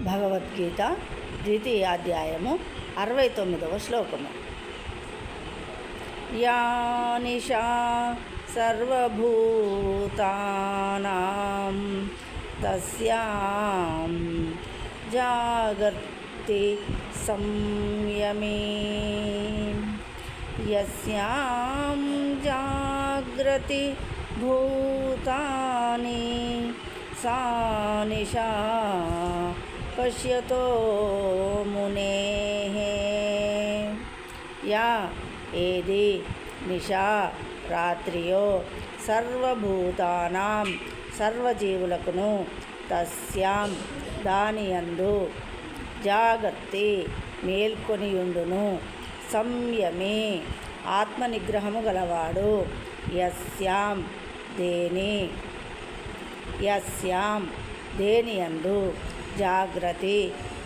భగవద్గీత ద్వితీయాధ్యాయము అరవై తొమ్మిదవ శ్లోకము. యా నిశా సర్వభూతానాం తస్యాం జాగర్తి సంయమే. యస్యాం జాగ్రతి భూతాని సా నిశా పశ్యతో మునే యా ఏది నిషా రాత్రియో సర్వభూతానాం సర్వజీవులకును తస్యాం దానియందు జాగర్తి మేల్కొనియుండును సంయమే ఆత్మనిగ్రహము గలవాడు యస్యాం దేని యస్యాం దేనియందు జాగ్రత్త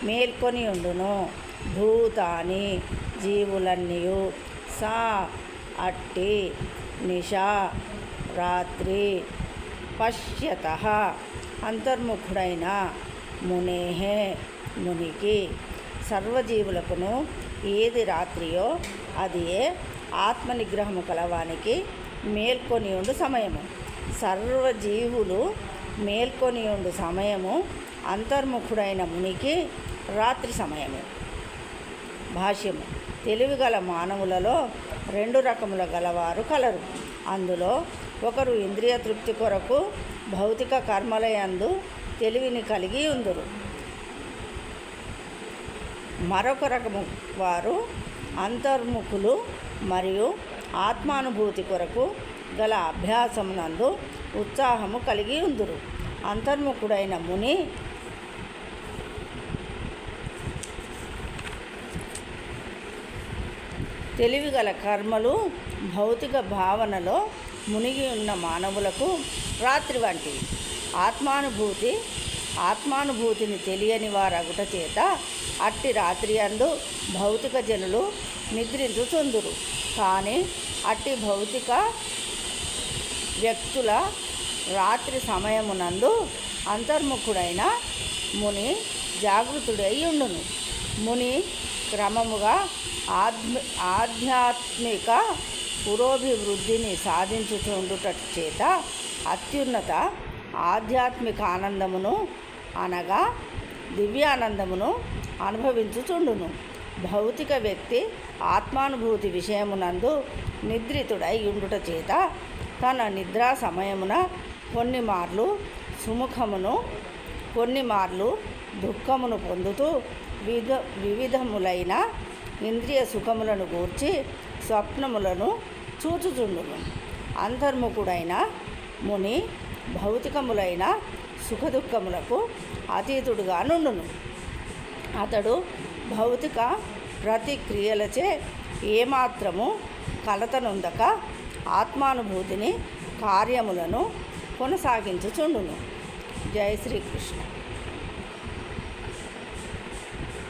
మేల్కొని ఉండును. భూతాని జీవులన్నీయు సా అట్టి నిషా రాత్రి పశ్యత. అంతర్ముఖుడైన మునేహే మునికి సర్వజీవులకును ఏది రాత్రియో అది ఏ ఆత్మనిగ్రహము కలవానికి మేల్కొని ఉండు సమయము. సర్వజీవులు మేల్కొని ఉండు సమయము అంతర్ముఖుడైన మునికి రాత్రి సమయమే. భాష్యము తెలివిగల మానవులలో రెండు రకముల గలవారు కలరు. అందులో ఒకరు ఇంద్రియ తృప్తి కొరకు భౌతిక కర్మలయందు తెలివిని కలిగి ఉందురు. మరొక రకము వారు అంతర్ముఖులు మరియు ఆత్మానుభూతి కొరకు గల అభ్యాసమునందు ఉత్సాహము కలిగి ఉందురు. అంతర్ముఖుడైన ముని తెలివిగల కర్మలు భౌతిక భావనలో మునిగి ఉన్న మానవులకు రాత్రి వంటివి ఆత్మానుభూతి ఆత్మానుభూతిని తెలియని వారగుట చేత అట్టి రాత్రి అందు భౌతిక జనులు నిద్రించుచుందురు కానీ అట్టి భౌతిక వ్యక్తుల రాత్రి సమయమునందు అంతర్ముఖుడైన ముని జాగృతుడై ఉండును. ముని క్రమముగా ఆధ్మ ఆధ్యాత్మిక పురోభివృద్ధిని సాధించుచుండుట చేత అత్యున్నత ఆధ్యాత్మిక ఆనందమును అనగా దివ్యానందమును అనుభవించుచుండును. భౌతిక వ్యక్తి ఆత్మానుభూతి విషయమునందు నిద్రితుడై ఉండుట చేత తన నిద్రా సమయమున కొన్ని మార్లు సుముఖమును కొన్ని మార్లు దుఃఖమును పొందుతూ విధ వివిధములైన ఇంద్రియ సుఖములను గూర్చి స్వప్నములను చూచుచుండును. అంతర్ముఖుడైన ముని భౌతికములైన సుఖదుఖములకు అతీతుడుగా నుండును. అతడు భౌతిక ప్రతిక్రియలచే ఏమాత్రము కలతనుందక ఆత్మానుభూతిని కార్యములను కొనసాగించుచుండును. జై శ్రీకృష్ణ.